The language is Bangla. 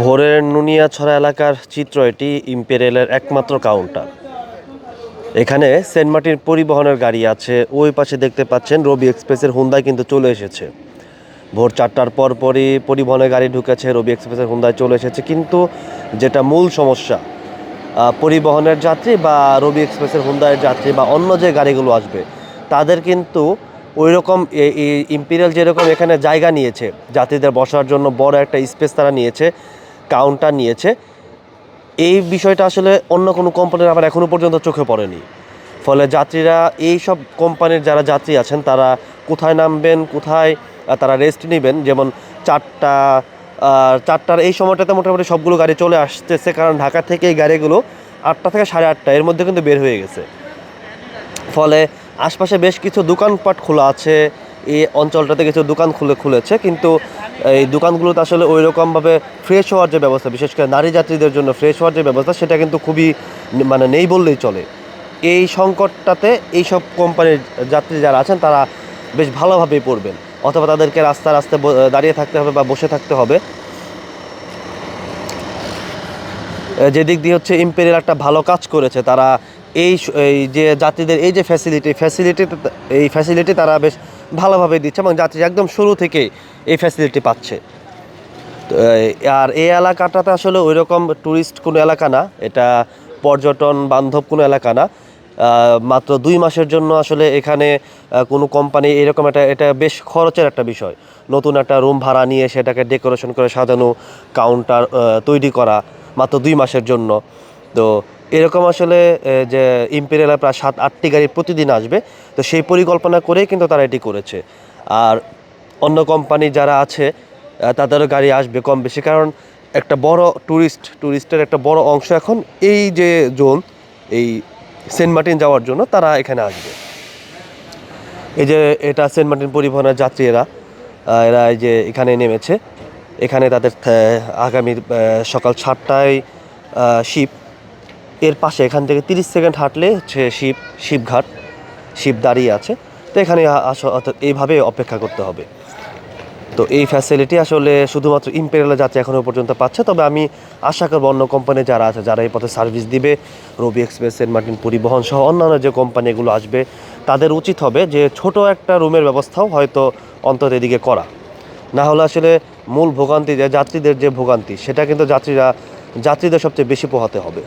ভোরের নুনিয়াছড়া এলাকার চিত্র এটি ইম্পেরিয়ালের একমাত্র কাউন্টার। এখানে সেন্ট মার্টিন পরিবহনের গাড়ি আছে, ওই পাশে দেখতে পাচ্ছেন রবি এক্সপ্রেসের হুন্দায় কিন্তু চলে এসেছে। ভোর চারটার পর পরই পরিবহনের গাড়ি ঢুকেছে, রবি এক্সপ্রেসের হুন্দায় চলে এসেছে। কিন্তু যেটা মূল সমস্যা পরিবহনের যাত্রী বা রবি এক্সপ্রেসের হুন্দায়ের যাত্রী বা অন্য যে গাড়িগুলো আসবে, তাদের কিন্তু ওই রকম ইম্পিরিয়াল যেরকম এখানে জায়গা নিয়েছে, যাত্রীদের বসার জন্য বড় একটা স্পেস তারা নিয়েছে কাউন্টার নিয়েছে, এই বিষয়টা আসলে অন্য কোনো কোম্পানির আমার এখনও পর্যন্ত চোখে পড়েনি। ফলে যাত্রীরা এই সব কোম্পানির যারা যাত্রী আছেন, তারা কোথায় নামবেন, কোথায় তারা রেস্ট নেবেন, যেমন চারটা চারটার এই সময়টাতে মোটামুটি সবগুলো গাড়ি চলে আসতেছে, কারণ ঢাকা থেকে এই গাড়িগুলো আটটা থেকে সাড়ে আটটা, এর মধ্যে কিন্তু বের হয়ে গেছে। ফলে আশপাশে বেশ কিছু দোকানপাট খোলা আছে। এই অঞ্চলটাতে কিছু দোকান খুলে খুলেছে, কিন্তু এই দোকানগুলোতে আসলে ওই রকমভাবে ফ্রেশ হওয়ার যে ব্যবস্থা, বিশেষ করে নারী যাত্রীদের জন্য ফ্রেশ হওয়ার যে ব্যবস্থা, সেটা কিন্তু খুবই মানে নেই বললেই চলে। এই সংকটটাতে এই সব কোম্পানির যাত্রী যারা আছেন, তারা বেশ ভালোভাবেই পড়বেন, অথবা তাদেরকে রাস্তা রাস্তায় দাঁড়িয়ে থাকতে হবে বা বসে থাকতে হবে। যেদিক দিয়ে হচ্ছে ইম্পেরিয়াল একটা ভালো কাজ করেছে, তারা এই যে যাত্রীদের, এই যে ফ্যাসিলিটি ফ্যাসিলিটি এই ফ্যাসিলিটি তারা বেশ ভালোভাবে দিচ্ছে এবং যাত্রী একদম শুরু থেকেই এই ফ্যাসিলিটি পাচ্ছে। আর এই এলাকাটাতে আসলে ওই রকম ট্যুরিস্ট কোনো এলাকা না, এটা পর্যটন বান্ধব কোনো এলাকা না। মাত্র দুই মাসের জন্য আসলে এখানে কোনো কোম্পানি এরকম একটা, এটা বেশ খরচের একটা বিষয়। নতুন একটা রুম ভাড়া নিয়ে সেটাকে ডেকোরেশন করে সাজানো কাউন্টার তৈরি করা মাত্র দুই মাসের জন্য। তো এরকম আসলে যে ইম্পেরিয়ালে প্রায় সাত, আটটি গাড়ি প্রতিদিন আসবে, তো সেই পরিকল্পনা করেই কিন্তু তারা এটি করেছে। আর অন্য কোম্পানি যারা আছে তাদেরও গাড়ি আসবে কম বেশি, কারণ একটা বড় ট্যুরিস্ট ট্যুরিস্টের একটা বড় অংশ এখন এই যে জোন, এই সেন্ট মার্টিন যাওয়ার জন্য তারা এখানে আসবে। এই যে এটা সেন্ট মার্টিন পরিবহনের যাত্রীরা এরা এই যে এখানে নেমেছে। এখানে তাদের আগামী সকাল সাতটায় শিপ এর পাশে এখান থেকে তিরিশ সেকেন্ড হাঁটলে হচ্ছে শিব, শিবঘাট, শিব দাঁড়িয়ে আছে। তো এখানে আস- অর্থাৎ এইভাবে অপেক্ষা করতে হবে। তো এই ফ্যাসিলিটি আসলে শুধুমাত্র ইম্পেরিয়াল যাত্রী এখনও পর্যন্ত পাচ্ছে। তবে আমি আশা করব অন্য কোম্পানি যারা আছে, যারা এই পথে সার্ভিস দিবে রবি এক্সপ্রেস সেন্ট মার্টিন পরিবহন সহ অন্যান্য যে কোম্পানিগুলো আসবে, তাদের উচিত হবে যে ছোট একটা রুমের ব্যবস্থাও হয়তো অন্তত এদিকে করা। না হলে আসলে মূল ভোগান্তি, যে যাত্রীদের যে ভোগান্তি, সেটা কিন্তু যাত্রীরা, যাত্রীদের সবচেয়ে বেশি পোহাতে হবে।